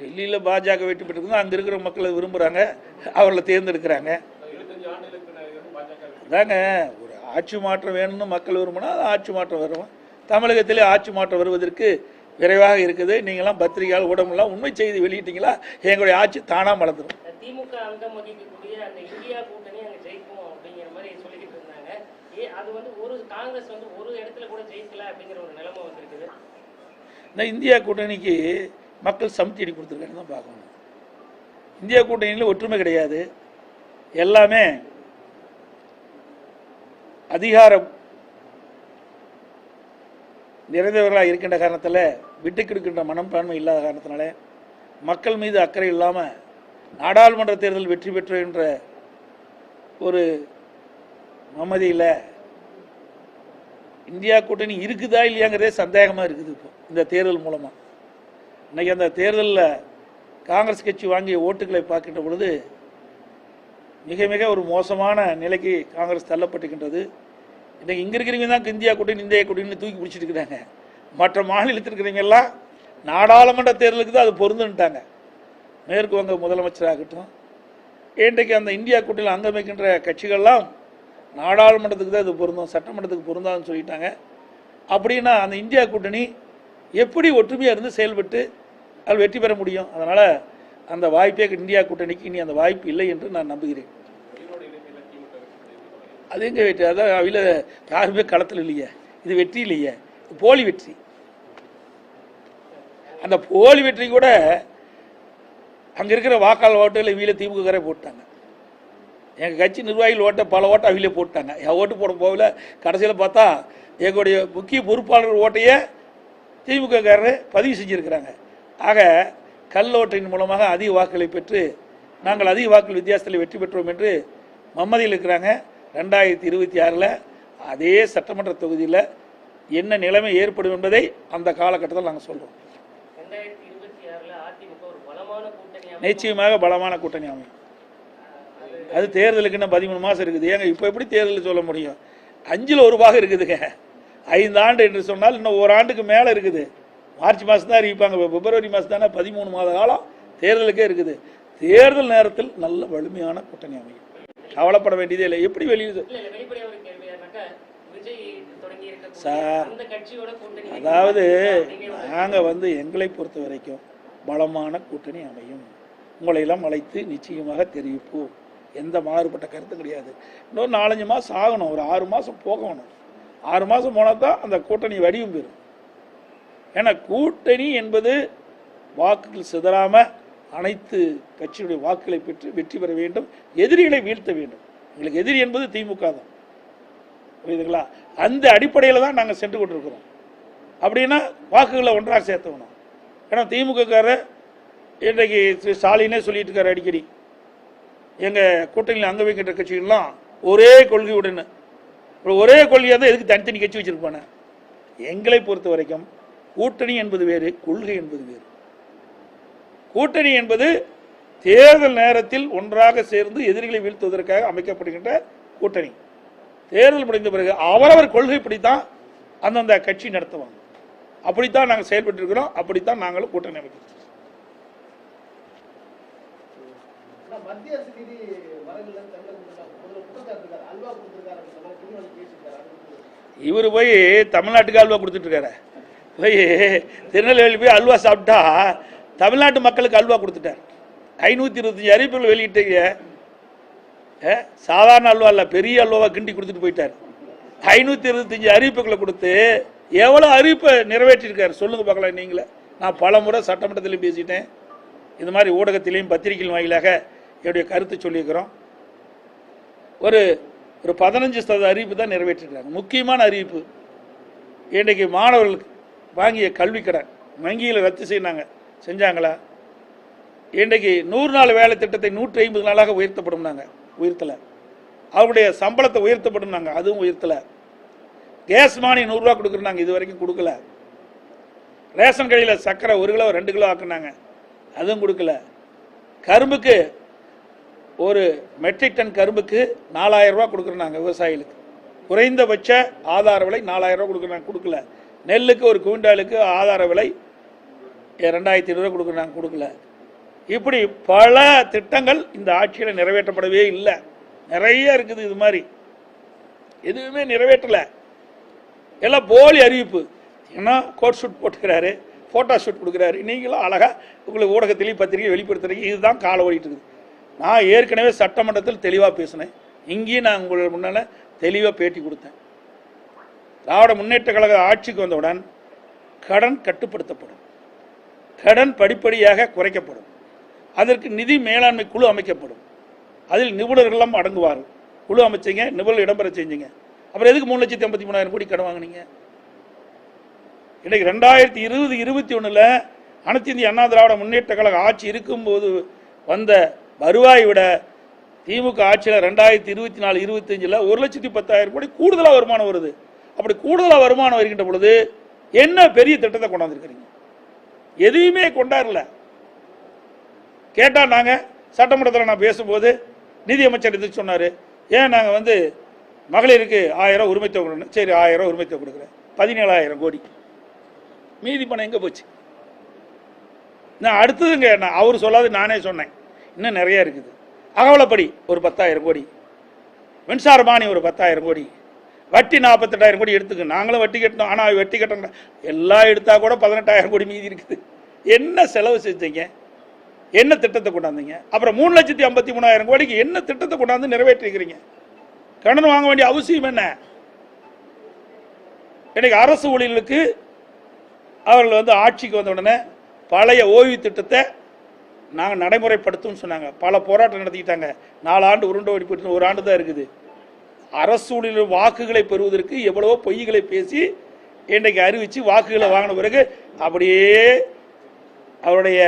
டெல்லியில் பாஜக வெற்றி பெற்றிருந்தா அங்கே இருக்கிற மக்களை விரும்புகிறாங்க அவர்களை தேர்ந்தெடுக்கிறாங்க. அதாங்க ஒரு ஆட்சி மாற்றம் வேணும்னு மக்கள் விரும்பினா அது ஆட்சி மாற்றம் வரும். தமிழகத்திலே ஆட்சி மாற்றம் வருவதற்கு விரைவாக இருக்குது. நீங்களாம் பத்திரிகையால் ஊடகம்லாம் உண்மை செய்தி வெளியிட்டீங்களா? எங்களுடைய ஆட்சி தானாக மலர்ந்துடும் திமுக அங்கம் வகிக்கக்கூடிய அந்த இந்தியா கூட்டணி அங்க ஜெயிக்கும் அப்படிங்கிற மாதிரி சொல்லிக்கிட்டு இருந்தாங்க. ஏ அது வந்து ஒரு காங்கிரஸ் வந்து ஒரு இடத்துல கூட ஜெயிக்கல அப்படிங்கிற ஒரு நிலைமை வந்திருக்குது. இந்த இந்தியா கூட்டணிக்கு மக்கள் சமத்தி அடி கொடுத்துருக்கான்னு தான் பார்க்கணும். இந்தியா கூட்டணியில் ஒற்றுமை கிடையாது. எல்லாமே அதிகாரம் நிறைந்தவர்களாக இருக்கின்ற காரணத்தில் விட்டு கொடுக்கின்ற மனப்பான்மை இல்லாத காரணத்தினால மக்கள் மீது அக்கறை இல்லாமல் நாடாளுமன்ற தேர்தல் வெற்றி பெற்று என்ற ஒரு மமதியில் இந்தியா கூட்டணி இருக்குதா இல்லையாங்கிறதே சந்தேகமாக இருக்குது இப்போ இந்த தேர்தல் மூலமாக இன்னைக்கு அந்த தேர்தலில் காங்கிரஸ் கட்சி வாங்கிய ஓட்டுகளை பார்க்கின்ற பொழுது மிக மிக ஒரு மோசமான நிலைக்கு காங்கிரஸ் தள்ளப்பட்டுகின்றது இன்னைக்கு இங்கே இருக்கிறவங்க தான் இந்தியா கூட்டணி இந்தியா கூட்டணி தூக்கி பிடிச்சிட்டு இருக்கிறாங்க. மற்ற மாநிலத்தில் இருக்கிறவங்க எல்லாம் நாடாளுமன்ற தேர்தலுக்கு தான் அது பொருந்துன்ட்டாங்க மேற்கு வங்க முதலமைச்சராகட்டும் இன்றைக்கு அந்த இந்தியா கூட்டணியில் அங்கமைக்கின்ற கட்சிகள்லாம் நாடாளுமன்றத்துக்கு தான் இது பொருந்தும் சட்டமன்றத்துக்கு பொருந்தாதுன்னு சொல்லிட்டாங்க. அப்படின்னா அந்த இந்தியா கூட்டணி எப்படி ஒற்றுமையாக இருந்து செயல்பட்டு அது வெற்றி பெற முடியும்? அதனால் அந்த வாய்ப்பே இந்தியா கூட்டணிக்கு இனி அந்த வாய்ப்பு இல்லை என்று நான் நம்புகிறேன். அது எங்கே வெற்றி? அதான் அவையில் யாருமே களத்தில் இல்லையே. இது வெற்றி இல்லையே. போலி வெற்றி. அந்த போலி வெற்றி கூட அங்கே இருக்கிற வாக்காளர் ஓட்டுகள் வீல திமுகக்காரே போட்டாங்க. எங்கள் கட்சி நிர்வாகிகள் ஓட்டை பல ஓட்டை அவிலே போட்டாங்க. என் ஓட்டு போட போகல. கடைசியில் பார்த்தா எங்களுடைய முக்கிய பொறுப்பாளர் ஓட்டையே திமுககாரர் பதிவு செஞ்சுருக்கிறாங்க. ஆக கல் ஓட்டின் மூலமாக அதிக வாக்குகளை பெற்று நாங்கள் அதிக வாக்குகள் வித்தியாசத்தில் வெற்றி பெற்றோம் என்று மம்மதியில் இருக்கிறாங்க. ரெண்டாயிரத்தி இருபத்தி ஆறில் அதே சட்டமன்ற தொகுதியில் என்ன நிலைமை ஏற்படும் என்பதை அந்த காலகட்டத்தில் நாங்கள் சொல்கிறோம். நிச்சயமாக பலமான கூட்டணி அமையும். அது தேர்தலுக்கு இன்னும் பதிமூணு மாதம் இருக்குது. ஏங்க இப்போ எப்படி தேர்தல் சொல்ல முடியும்? அஞ்சில் ஒரு பாகம் இருக்குதுங்க. ஐந்து ஆண்டு என்று சொன்னால் இன்னும் ஒரு ஆண்டுக்கு மேலே இருக்குது. மார்ச் மாதம் தான் அறிவிப்பாங்க. இப்ப பிப்ரவரி மாதம் தானே? பதிமூணு மாத காலம் தேர்தலுக்கே இருக்குது. தேர்தல் நேரத்தில் நல்ல வலிமையான கூட்டணி அமையும். கவலைப்பட வேண்டியதே இல்லை. எப்படி வெளியே இல்ல இல்ல வெளிப்படையா ஒரு கேள்வி என்னக்கா விஜய் தொடங்கி இருக்கக்கூடிய சார், அதாவது நாங்கள் வந்து எங்களை பொறுத்த வரைக்கும் பலமான கூட்டணி அமையும். உங்களையெல்லாம் அழைத்து நிச்சயமாக தெரிவிப்போம். எந்த மாறுபட்ட கருத்தும் கிடையாது. இன்னொரு நாலஞ்சு மாதம் ஆகணும். ஒரு ஆறு மாதம் போகணும். ஆறு மாதம் போனால் தான் அந்த கூட்டணி வடிவம் பெறும். ஏன்னா கூட்டணி என்பது வாக்குகள் சிதறாமல் அனைத்து கட்சியுடைய வாக்குகளை பெற்று வெற்றி பெற வேண்டும் எதிரிகளை வீழ்த்த வேண்டும். எங்களுக்கு எதிரி என்பது திமுக தான். புரியுதுங்களா? அந்த அடிப்படையில் தான் நாங்கள் சென்று கொண்டிருக்கிறோம். அப்படின்னா வாக்குகளை ஒன்றாக சேர்த்தணும் ஏன்னா திமுகக்காரர் இன்றைக்கு திரு ஸ்டாலினே சொல்லிட்டு இருக்காரு அடிக்கடி. எங்கள் கூட்டணியில் அங்க வைக்கின்ற கட்சிகள்லாம் ஒரே கொள்கையுடன் அப்புறம் ஒரே கொள்கையாக தான் எதுக்கு தனித்தனி கட்சி வச்சிருப்பானே? எங்களை பொறுத்த வரைக்கும் கூட்டணி என்பது வேறு கொள்கை என்பது வேறு. கூட்டணி என்பது தேர்தல் நேரத்தில் ஒன்றாக சேர்ந்து எதிரிகளை வீழ்த்துவதற்காக அமைக்கப்படுகின்ற கூட்டணி. தேர்தல் முடிந்த பிறகு அவரவர் கொள்கைப்படித்தான் அந்தந்த கட்சி நடத்துவாங்க. அப்படித்தான் நாங்கள் செயல்பட்டு இருக்கிறோம் அப்படித்தான் நாங்களும் கூட்டணி அமைக்கிறோம். மத்திய அரசு நிதி வரவில்லை தமிழக முதல்வர் குற்றச்சாட்டு அல்வா கொடுத்திருக்காரு. இவர் போய் தமிழ்நாட்டுக்கு அல்வா கொடுத்துட்டு இருக்காரு போய் திருநெல்வேலி போய் அல்வா சாப்பிட்டா தமிழ்நாட்டு மக்களுக்கு அல்வா கொடுத்துட்டார். ஐநூற்றி இருபத்தஞ்சி அறிவிப்புகள் வெளியிட்டீங்க. சாதாரண அல்வா இல்லை பெரிய அல்வாவை கிண்டி கொடுத்துட்டு போயிட்டார். ஐநூற்றி இருபத்தஞ்சி அறிவிப்புகளை கொடுத்து எவ்வளோ அறிவிப்பை நிறைவேற்றிருக்காரு? சொல்லுங்க பார்க்கலாம் நீங்களே. நான் பல முறை சட்டமன்றத்திலையும் பேசிட்டேன். இது மாதிரி ஊடகத்திலையும் பத்திரிகையின் வாயிலாக என்னுடைய கருத்து சொல்லியிருக்கிறோம். ஒரு ஒரு பதினஞ்சு சதவீத அறிவிப்பு தான் நிறைவேற்றிருக்காங்க முக்கியமான அறிவிப்பு இன்றைக்கு மாணவர்களுக்கு வாங்கிய கல்வி கடன் வங்கியில் ரத்து செய்யினாங்க செஞ்சாங்களா? இன்றைக்கு நூறு நாள் வேலை திட்டத்தை நூற்றி ஐம்பது நாளாக உயர்த்தப்படும் நாங்கள் உயர்த்தலை. அவருடைய சம்பளத்தை உயர்த்தப்படும் நாங்கள் அதுவும் உயர்த்தலை. கேஸ் மானியம் நூறுரூவா கொடுக்குறாங்க இது வரைக்கும் கொடுக்கல. ரேஷன் கடையில் சர்க்கரை ஒரு கிலோ ரெண்டு கிலோ ஆக்குனாங்க அதுவும் கொடுக்கல. கரும்புக்கு ஒரு மெட்ரிக் டன் கரும்புக்கு நாலாயிரம் ரூபா கொடுக்குறோம் நாங்கள் விவசாயிகளுக்கு. குறைந்தபட்ச ஆதார விலை நாலாயிரம் ரூபா கொடுக்குறாங்க கொடுக்கல. நெல்லுக்கு ஒரு குவிண்டாலுக்கு ஆதார விலை ரெண்டாயிரத்தி இருபது கொடுக்குற நாங்கள் கொடுக்கல. இப்படி பல திட்டங்கள் இந்த ஆட்சியில் நிறைவேற்றப்படவே இல்லை. நிறைய இருக்குது இது மாதிரி. எதுவுமே நிறைவேற்றலை. எல்லாம் போலி அறிவிப்பு. ஏன்னா கோட் ஷூட் போட்டுக்கிறாரு ஃபோட்டோ ஷூட் கொடுக்குறாரு. நீங்களும் அழகாக உங்களுக்கு ஊடகத்திலையும் பத்திரிகை வெளிப்படுத்துறீங்க. இதுதான் காலை ஓடிட்டு இருக்குது. நான் ஏற்கனவே சட்டமன்றத்தில் தெளிவாக பேசினேன். இங்கேயும் நான் உங்களோட முன்னால் தெளிவாக பேட்டி கொடுத்தேன். திராவிட முன்னேற்ற கழக ஆட்சிக்கு வந்தவுடன் கடன் கட்டுப்படுத்தப்படும். கடன் படிப்படியாக குறைக்கப்படும். அதற்கு நிதி மேலாண்மை குழு அமைக்கப்படும். அதில் நிபுணர்கள்லாம் அடங்குவார்கள் குழு அமைச்சீங்க நிபுணர் இடம்பெற செஞ்சீங்க. அப்புறம் எதுக்கு மூணு லட்சத்தி ஐம்பத்தி மூணாயிரம் கோடி கடன் வாங்கினீங்க? இன்றைக்கு ரெண்டாயிரத்தி இருபது இருபத்தி ஒன்றில் அனைத்து இந்திய அண்ணா திராவிட முன்னேற்ற கழக ஆட்சி இருக்கும்போது வந்த வருவாய் விட திமுக ஆட்சியில் ரெண்டாயிரத்தி இருபத்தி நாலு இருபத்தஞ்சில் ஒரு லட்சத்தி பத்தாயிரம் கோடி கூடுதலாக வருமானம் வருது. அப்படி கூடுதலாக வருமானம் வருகின்ற பொழுது என்ன பெரிய திட்டத்தை கொண்டாந்துருக்கிறீங்க? எதையுமே கொண்டாடல கேட்டால் நாங்கள் சட்டமன்றத்தில் நான் பேசும்போது நிதியமைச்சர் இதுக்கு சொன்னார்? ஏன் நாங்கள் வந்து மகளிருக்கு ஆயிரம் உரிமை தொகை கொடுக்கணும். சரி ஆயிரம் உரிமை தொகை கொடுக்குறேன். பதினேழாயிரம் கோடி. மீதி பணம் எங்கே போச்சு? நான் அடுத்ததுங்க நான் அவர் சொல்லாது நானே சொன்னேன். இன்னும் நிறைய இருக்குது. அகவலப்படி ஒரு பத்தாயிரம் கோடி. மின்சாரமானி ஒரு பத்தாயிரம் கோடி. வட்டி நாற்பத்தெட்டாயிரம் கோடி எடுத்துக்க. நாங்களும் வட்டி கட்டணும் ஆனால் வட்டி கட்டணும் எல்லாம் எடுத்தால் கூட பதினெட்டாயிரம் கோடி மீதி இருக்குது. என்ன செலவு செஞ்சீங்க? என்ன திட்டத்தை கொண்டாந்தீங்க? அப்புறம் மூணு லட்சத்தி ஐம்பத்தி மூணாயிரம் கோடிக்கு என்ன திட்டத்தை கொண்டாந்து நிறைவேற்றிருக்கிறீங்க? கடன் வாங்க வேண்டிய அவசியம் என்ன? இன்னைக்கு அரசு ஊழியர்களுக்கு அவர்கள் வந்து ஆட்சிக்கு வந்த உடனே பழைய ஓய்வு திட்டத்தை நாங்கள் நடைமுறைப்படுத்தும்னு சொன்னாங்க. பல போராட்டம் நடத்திக்கிட்டாங்க. நாலு ஆண்டு உருண்டை ஓடிப்பட்டு ஒரு ஆண்டு தான் இருக்குது. அரசு ஊழியர் வாக்குகளை பெறுவதற்கு எவ்வளவோ பொய்களை பேசி இன்றைக்கு அறிவித்து வாக்குகளை வாங்கின பிறகு அப்படியே அவருடைய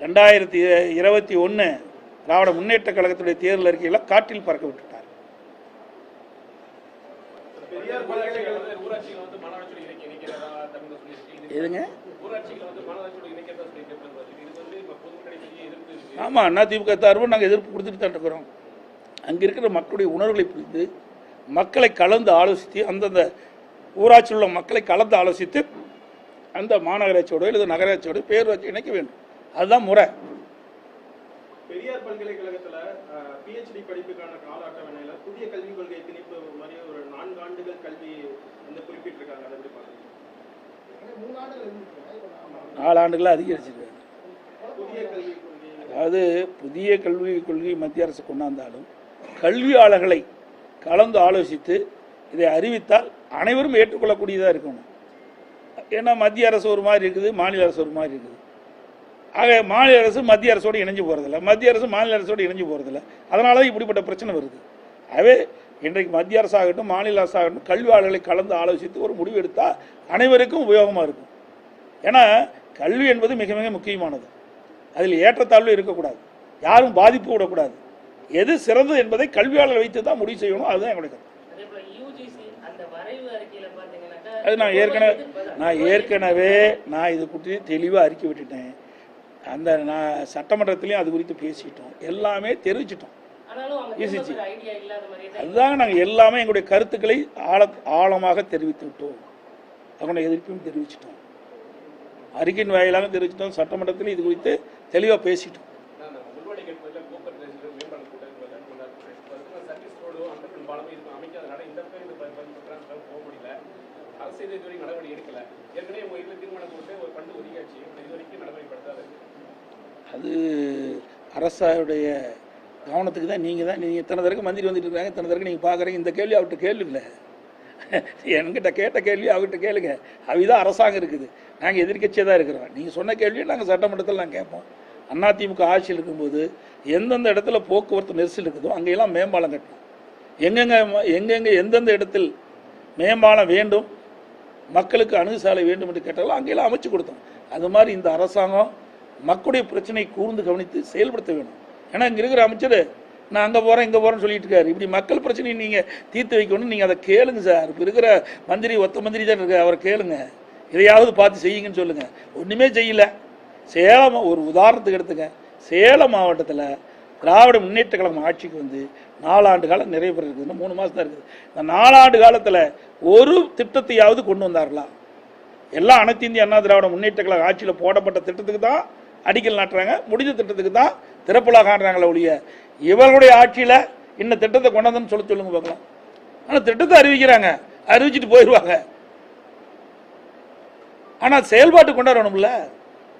ரெண்டாயிரத்தி இருபத்தி ஒன்று திராவிட முன்னேற்ற கழகத்துடைய தேர்தல் அறிக்கையில் காற்றில் பறக்க விட்டுட்டார். பெரியார் ஊராட்சிகள் வந்து ஊராட்சிகள் வந்து மாநகராட்சியோட இணைக்க இணைக்கிறதா தமிழ்ல சொல்லியிருக்கு. இது எதுங்க ஊராட்சிகள் வந்து மாநகராட்சியோட இணைக்கிறதா சொல்லியிருக்கிறது. இது வந்து இப்ப பொதுமக்களிடையே பெரிய எதிர்ப்பு இருக்கு. ஆமாம் அண்ணா திமுக சார்பு நாங்கள் எதிர்ப்பு கொடுத்துட்டு தான் இருக்கிறோம். அங்கே இருக்கிற மக்களுடைய உணர்வுகளை புரிந்து மக்களை கலந்து ஆலோசித்து அந்தந்த ஊராட்சியில் உள்ள மக்களை கலந்து ஆலோசித்து அந்த மாநகராட்சியோட இல்லை நகராட்சியோட பேரூராட்சி இணைக்க வேண்டும். அதுதான் முறை. பெரியார் பல்கலைக்கழகத்துல பிஹெச்டி படிப்புக்கான கால அட்டவணையில புதிய கல்விக் கொள்கை திணிப்பு மாதிரி ஒரு நான்கு ஆண்டுகள் கல்வி வந்து குறிப்பிட்டிருக்காங்க. அதை எப்படி நாலு ஆண்டுகளாக அதிகரிச்சிருக்காங்க. புதிய கல்விக் அது அதாவது புதிய கல்வி கொள்கை மத்திய அரசு கொண்டாந்தாலும் கல்வியாளர்களை கலந்து ஆலோசித்து இதை அறிவித்தால் அனைவரும் ஏற்றுக்கொள்ளக்கூடியதாக இருக்கணும். ஏன்னா மத்திய அரசு ஒரு மாதிரி இருக்குது மாநில அரசு ஒரு மாதிரி இருக்குது. ஆக மாநில அரசு மத்திய அரசோடு இணைஞ்சு போகிறதில்ல மத்திய அரசு மாநில அரசோடு இணைஞ்சு போகிறதில்ல அதனால தான் இப்படிப்பட்ட பிரச்சனை வருது. ஆகவே இன்றைக்கு மத்திய அரசாகட்டும் மாநில அரசாகட்டும் கல்வியாளர்களை கலந்து ஆலோசித்து ஒரு முடிவு எடுத்தால் அனைவருக்கும் உபயோகமாக இருக்கும். ஏன்னா கல்வி என்பது மிக மிக முக்கியமானது. அதில் ஏற்றத்தாழ்வு இருக்கக்கூடாது. யாரும் பாதிப்பு விடக்கூடாது. எது சிறந்தது என்பதை கல்வியாளர் வைத்து தான் முடிவு செய்யணும். அதுதான் என்னுடைய கருத்து. அதே நான் ஏற்கனவே நான் ஏற்கனவே நான் இது குறித்து தெளிவாக அறிக்கை விட்டுட்டேன். அந்த நான் சட்டமன்றத்திலையும் அது குறித்து பேசிட்டோம். எல்லாமே தெரிவிச்சிட்டோம். ஆனாலும் அவங்க ECG. திரும்ப ஒரு ஐடியா இல்லாத மாதிரியே தான் அதுதாங்க நாங்கள் எல்லாமே எங்களுடைய கருத்துக்களை ஆழ ஆழமாக தெரிவித்து விட்டோம். அதனுடைய எதிர்ப்பையும் தெரிவிச்சிட்டோம். அறிக்கையின் வாயிலாக தெரிவிச்சிட்டோம் சட்டமன்றத்தில் இது குறித்து தெளிவாக பேசிட்டோம். அது அரசாவுடைய கவனத்துக்கு தான். நீங்கள் தான் நீங்கள் இத்தனை தடவை மந்திரி வந்துட்டு இருக்காங்க இத்தனை தடவை நீங்கள் பார்க்குறீங்க இந்த கேள்வி அவர்கிட்ட கேளுங்களேன் என்கிட்ட கேட்ட கேள்வி அவர்கிட்ட கேளுங்க. அவிதான் அரசாங்கம் இருக்குது. நாங்கள் எதிர்கட்சியாக தான் இருக்கிறோம். நீங்கள் சொன்ன கேள்வியை நாங்கள் சட்டமன்றத்தில் நாங்கள் கேட்போம். அதிமுக ஆட்சியில் இருக்கும்போது எந்தெந்த இடத்துல போக்குவரத்து நெரிசல் இருக்குதோ அங்கெல்லாம் மேம்பாலம் கட்டணும். எங்கெங்க எங்கெங்கே எந்தெந்த இடத்தில் மேம்பாலம் வேண்டும் மக்களுக்கு அணுகுசாலை வேண்டும் என்று கேட்டாலும் அங்கெல்லாம் அமைச்சு கொடுத்தோம். அது மாதிரி இந்த அரசாங்கம் மக்களுடைய பிரச்சனை கூர்ந்து கவனித்து செயல்படுத்த வேணும். ஏன்னா இங்கே இருக்கிற அமைச்சர் நான் அங்கே போகிறேன் இங்கே போகிறேன்னு சொல்லிட்டு இருக்காரு. இப்படி மக்கள் பிரச்சனையை நீங்கள் தீர்த்து வைக்கணும்னு நீங்கள் அதை கேளுங்க சார். இப்போ இருக்கிற மந்திரி ஒத்த மந்திரி தான் இருக்கு அவரை கேளுங்க. இதையாவது பார்த்து செய்யுங்கன்னு சொல்லுங்கள் ஒன்றுமே செய்யலை. சேலம் ஒரு உதாரணத்துக்கு எடுத்துங்க. சேலம் மாவட்டத்தில் திராவிட முன்னேற்ற கழகம் ஆட்சிக்கு வந்து நாலாண்டு காலம் நிறைய பேர் இருக்குது இன்னும் மூணு மாதம் தான் இருக்குது. இந்த நாலாண்டு காலத்தில் ஒரு திட்டத்தையாவது கொண்டு வந்தார்களா? எல்லாம் அனைத்து இந்திய அண்ணா திராவிட முன்னேற்ற கழக ஆட்சியில் போடப்பட்ட திட்டத்துக்கு தான் அடிக்கல் நாட்டுறாங்க. முடிஞ்ச திட்டத்துக்கு தான் திறப்புலா காட்டுறாங்களே ஒழிய இவர்களுடைய ஆட்சியில் இந்த திட்டத்தை கொண்டாந்துன்னு சொல்ல சொல்லுங்க பார்க்கலாம். ஆனால் திட்டத்தை அறிவிக்கிறாங்க. அறிவிச்சிட்டு போயிடுவாங்க ஆனால் செயல்பாட்டு கொண்டாடணும்ல.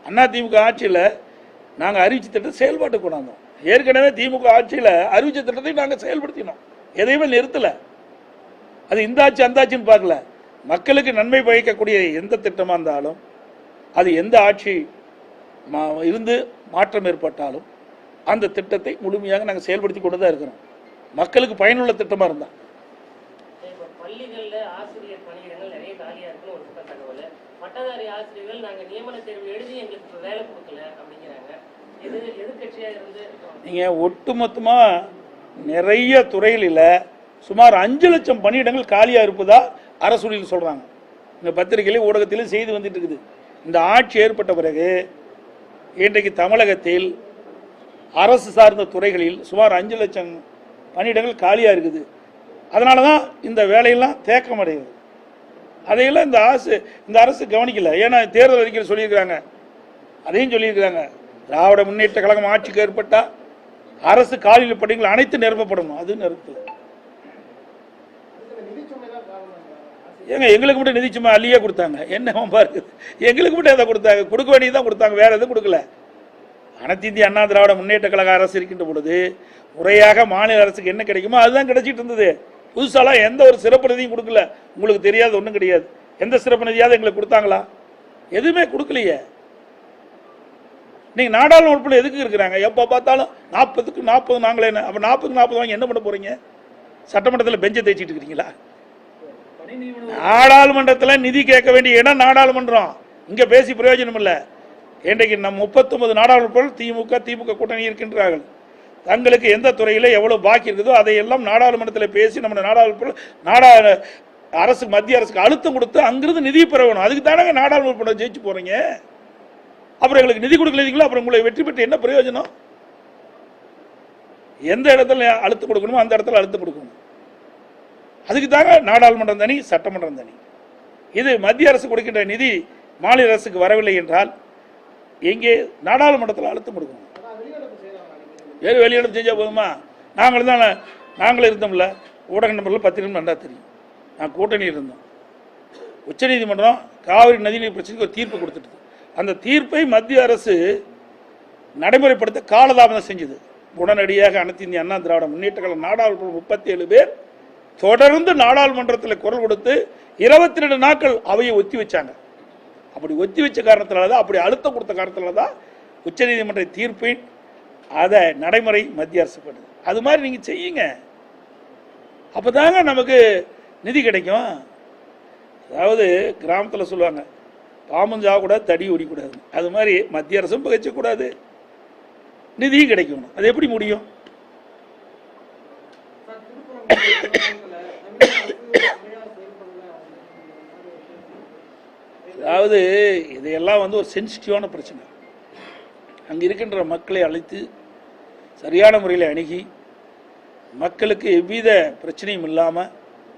அண்ணா திமுக ஆட்சியில் நாங்கள் அறிவிச்ச திட்டத்தை செயல்பாட்டு கொண்டாந்தோம் ஏற்கனவே திமுக ஆட்சியில் அறிவிச்ச திட்டத்தை நாங்கள் செயல்படுத்தினோம். எதையுமே நிறுத்தலை. அது இந்த ஆட்சி அந்த ஆட்சின்னு பார்க்கல. மக்களுக்கு நன்மை பயக்கக்கூடிய எந்த திட்டமாக இருந்தாலும் அது எந்த ஆட்சி மா- இருந்து மாற்றம் ஏற்பட்டாலும் அந்த திட்டத்தை முழுமையாக நாங்கள் செயல்படுத்தி கொண்டு தான் இருக்கிறோம். மக்களுக்கு பயனுள்ள திட்டமாக இருந்தால் இப்போ பள்ளிகள்ல ஆசிரியர் பணியிடங்கள் நிறைய காலியா இருக்குன்னு ஒரு பக்கம் தகவல் பட்டதாரி ஆசிரியர்கள் நாங்க நியமன தேர்வு எழுதி எங்களுக்கு வேலை கொடுக்கல அப்படிங்கிறாங்க. எது எதிர்க்கட்சியா இருந்து நீங்கள் ஒட்டுமொத்தமாக நிறைய துறைகளில் சுமார் அஞ்சு லட்சம் பணியிடங்கள் காலியாக இருப்பதா அரசுரையில் சொல்கிறாங்க இந்த பத்திரிகையிலும் ஊடகத்திலும் செய்தி வந்துட்டு இருக்குது. இந்த ஆட்சி ஏற்பட்ட பிறகு இன்றைக்கு தமிழகத்தில் அரசு சார்ந்த துறைகளில் சுமார் அஞ்சு லட்சம் பணியிடங்கள் காலியாக இருக்குது. அதனால தான் இந்த வேலையெல்லாம் தேக்கம் அடையுது அதையெல்லாம் இந்த அரசு இந்த அரசு கவனிக்கல. ஏன்னா தேர்தல் அறிக்கையில் சொல்லியிருக்கிறாங்க. அதையும் சொல்லியிருக்கிறாங்க. திராவிட முன்னேற்ற கழகம் ஆட்சிக்கு ஏற்பட்டால் அரசு காலில் பணிகள் அனைத்து நிரப்பப்படணும். அது நிறுத்தல ஏங்க எங்களுக்கு மட்டும் நிதி சும்மா அள்ளியே கொடுத்தாங்க. என்ன பாருங்க எங்களுக்கு மட்டும் எதை கொடுத்தாங்க? கொடுக்க வேண்டியது தான் கொடுத்தாங்க. வேற எதுவும் கொடுக்கல. அனைத்து இந்திய அண்ணா திராவிட முன்னேற்ற கழக அரசு இருக்கின்ற பொழுது முறையாக மாநில அரசுக்கு என்ன கிடைக்குமோ அதுதான் கிடைச்சிட்டு இருந்தது. புதுசாலாம் எந்த ஒரு சிறப்பு நிதியும் கொடுக்கல. உங்களுக்கு தெரியாது ஒன்றும் கிடையாது. எந்த சிறப்பு நிதியாவது எங்களுக்கு கொடுத்தாங்களா? எதுவுமே கொடுக்கலையே. நீங்கள் நாடாளுமன்ற உறுப்பினர் எதுக்கு இருக்கிறாங்க? எப்போ பார்த்தாலும் நாற்பதுக்கு நாற்பது நாங்களே என்ன? அப்போ நாற்பதுக்கு நாற்பது வாங்கி என்ன பண்ண போகிறீங்க சட்டமன்றத்தில் பெஞ்சை தேய்ச்சிட்டு இருக்கிறீங்களா? நாடாளுமன்றத்தில் நிதி கேட்க வேண்டிய இடம் நாடாளுமன்றம். இங்கே பேசி பிரயோஜனம் இல்லை இன்றைக்கு நம் முப்பத்தொன்பது நாடாளுமன்ற திமுக திமுக கூட்டணி இருக்கின்றார்கள். தங்களுக்கு எந்த துறையில் எவ்வளவு பாக்கி இருக்குதோ அதையெல்லாம் நாடாளுமன்றத்தில் பேசி நம்ம நாடாளுமன்ற நாடா அரசு மத்திய அரசுக்கு அழுத்தம் கொடுத்து அங்கிருந்து நிதி பெற வேணும் அதுக்கு தானே நாடாளுமன்ற ஜெயிச்சு போறீங்க? அப்புறம் எங்களுக்கு நிதி கொடுக்கலீங்களா அப்புறம் உங்களை வெற்றி பெற்று என்ன பிரயோஜனம்? எந்த இடத்துல அழுத்தம் கொடுக்கணுமோ அந்த இடத்துல அழுத்தம் கொடுக்கணும். அதுக்கு தாங்க நாடாளுமன்றம் தனி சட்டமன்றம் தனி. இது மத்திய அரசு கொடுக்கின்ற நிதி மாநில அரசுக்கு வரவில்லை என்றால் எங்கே? நாடாளுமன்றத்தில் அழுத்தம் கொடுக்கணும். செய்யலாம் வேறு வெளியிடம் செஞ்சால் போதுமா? நாங்களும் தான் நாங்களும் இருந்தோம்ல. ஊடக நம்பரில் நிமிடம் நல்லா தெரியும். நான் கூட்டணி இருந்தோம். உச்சநீதிமன்றம் காவிரி நதிநீர் பிரச்சனைக்கு ஒரு தீர்ப்பு கொடுத்துட்டு அந்த தீர்ப்பை மத்திய அரசு நடைமுறைப்படுத்த காலதாமதம் செஞ்சது. உடனடியாக அனைத்து இந்திய அண்ணா திராவிட முன்னேற்ற கழக நாடாளுமன்ற முப்பத்தி ஏழு பேர் தொடர்ந்து நாடாளுமன்றத்தில் குரல் கொடுத்து இருபத்தி ரெண்டு நாட்கள் அவையை ஒத்தி வச்சாங்க. அப்படி ஒத்தி வச்ச காரணத்தினால தான் அப்படி அழுத்தம் கொடுத்த காரணத்தினால தான் உச்சநீதிமன்ற தீர்ப்பின் அதை நடைமுறை மத்திய அரசு பண்ணுது. அது மாதிரி நீங்கள் செய்யுங்க. அப்போ தாங்க நமக்கு நிதி கிடைக்கும். அதாவது கிராமத்தில் சொல்லுவாங்க பாம்பும் சாகக்கூடாது தடி ஓடிக்கூடாது அது மாதிரி மத்திய அரசும் பகைச்சக்கூடாது நிதியும் கிடைக்கணும் அது எப்படி முடியும்? அதாவது இதையெல்லாம் வந்து ஒரு சென்சிட்டிவான பிரச்சனை. அங்கே இருக்கின்ற மக்களை அழைத்து சரியான முறையில் அணுகி மக்களுக்கு எவ்வித பிரச்சனையும் இல்லாமல்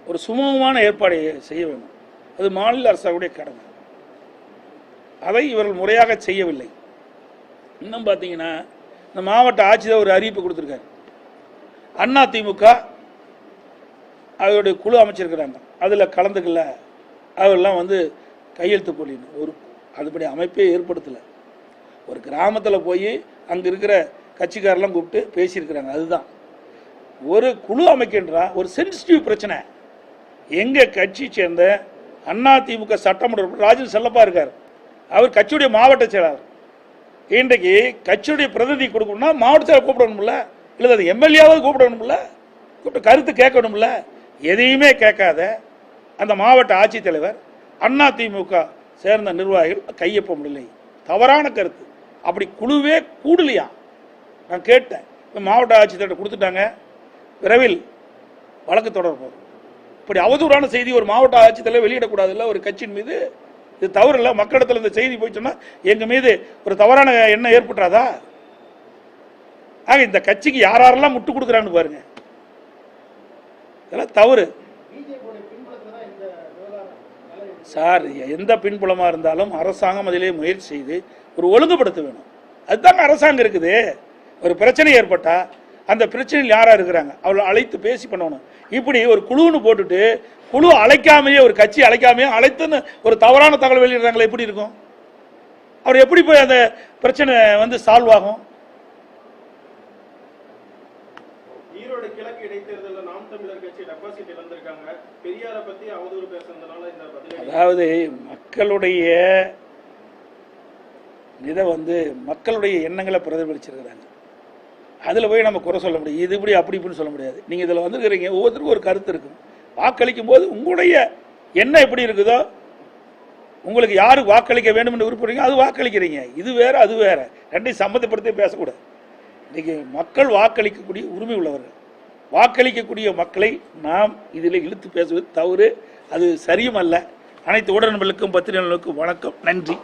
ஒரு சுமூகமான ஏற்பாடை செய்ய வேண்டும். அது மாநில அரசாவுடைய கடமை. அதை இவர்கள் முறையாக செய்யவில்லை. இன்னும் பார்த்தீங்கன்னா இந்த மாவட்ட ஆட்சியர் ஒரு அறிவிப்பு கொடுத்துருக்காரு. அண்ணா திமுக அவருடைய குழு அமைச்சிருக்கிறாங்க. அதில் கலந்துக்கல. அவரெல்லாம் வந்து கையெழுத்து போடணும் ஒரு அதுபடி அமைப்பே ஏற்படுத்தலை. ஒரு கிராமத்தில் போய் அங்கே இருக்கிற கட்சிக்காரெல்லாம் கூப்பிட்டு பேசியிருக்கிறாங்க. அதுதான். ஒரு குழு அமைக்கின்றா ஒரு சென்சிட்டிவ் பிரச்சனை. எங்கள் கட்சி சேர்ந்த அண்ணா திமுக சட்டமன்ற உறுப்பினர் செல்லப்பா இருக்கார். அவர் கட்சியுடைய மாவட்ட செயலாளர். இன்றைக்கு கட்சியுடைய பிரதிநிதி கொடுக்கணும்னா மாவட்ட செயலர் கூப்பிடணும்ல? இல்லை அது எம்எல்ஏவாவது கூப்பிடணும்ல? கூப்பிட்டு கருத்து கேட்கணும்ல? எதையுமே கேட்காத அந்த மாவட்ட ஆட்சித்தலைவர் அண்ணா திமுக சேர்ந்த நிர்வாகிகள் முடியலை தவறான கருத்து. அப்படி குழுவே கூடலையா? நான் கேட்டேன். இப்போ மாவட்ட ஆட்சித்தலைவர் கொடுத்துட்டாங்க. விரைவில் வழக்கு தொடர்போம் இப்படி அவதூறான செய்தி ஒரு மாவட்ட ஆட்சித்தலைவர் வெளியிடக்கூடாதுல்ல? ஒரு கட்சியின் மீது இது தவறு இல்லை மக்களிடத்தில் இந்த செய்தி போய் சொன்னால் எங்கள் மீது ஒரு தவறான எண்ணம் ஏற்பட்டுறாதா? ஆக இந்த கட்சிக்கு யார் யாரெல்லாம் முட்டு கொடுக்குறான்னு பாருங்க. இதெல்லாம் தவறு. சார் எந்த பின்புலமாக இருந்தாலும் அரசாங்கம் அதிலே முயற்சி செய்து ஒரு ஒழுங்குபடுத்த வேணும். அதுதாங்க அரசாங்கம் இருக்குது. ஒரு பிரச்சனை ஏற்பட்டா அந்த பிரச்சனையில் யாரா இருக்கிறாங்க? அவளை அழைத்து பேசி பண்ணணும். இப்படி ஒரு குழுன்னு போட்டுட்டு குழு அழைக்காமையே ஒரு கட்சி அழைக்காமையே அழைத்துன்னு ஒரு தவறான தகவல் வெளியிடுறாங்களே எப்படி இருக்கும்? அவர் எப்படி போய் அந்த பிரச்சனை வந்து சால்வ் ஆகும்? ஈரோடு கிழக்கு இடைத்தேர்தலில் நாம் தமிழர் கட்சி டெபாசிட் இழந்திருக்காங்க. பெரியாரை பத்தி அவதூறு பேசுனதுனால இந்த பதிலடி. அதாவது மக்களுடைய இதை வந்து மக்களுடைய எண்ணங்களை பிரதிபலிச்சிருக்கிறாங்க. அதில் போய் நம்ம குறை சொல்ல முடியும் இது இப்படி அப்படி இப்படின்னு சொல்ல முடியாது. நீங்கள் இதில் வந்துருக்கிறீங்க ஒவ்வொருத்தருக்கும் ஒரு கருத்து இருக்கும். வாக்களிக்கும் போது உங்களுடைய எண்ணம் எப்படி இருக்குதோ உங்களுக்கு யாரு வாக்களிக்க வேண்டும் என்று விருப்பறீங்க அது வாக்களிக்கிறீங்க. இது வேற அது வேற. ரெண்டையும் சம்மந்தப்படுத்தி பேசக்கூடாது. இன்றைக்கி மக்கள் வாக்களிக்கக்கூடிய உரிமை உள்ளவர்கள். வாக்களிக்கக்கூடிய மக்களை நாம் இதில் இழுத்து பேசுவது தவறு அது சரியும் அல்ல அனைத்து ஊடகங்களுக்கும் பத்திரிகைகளுக்கும் வணக்கம். நன்றி.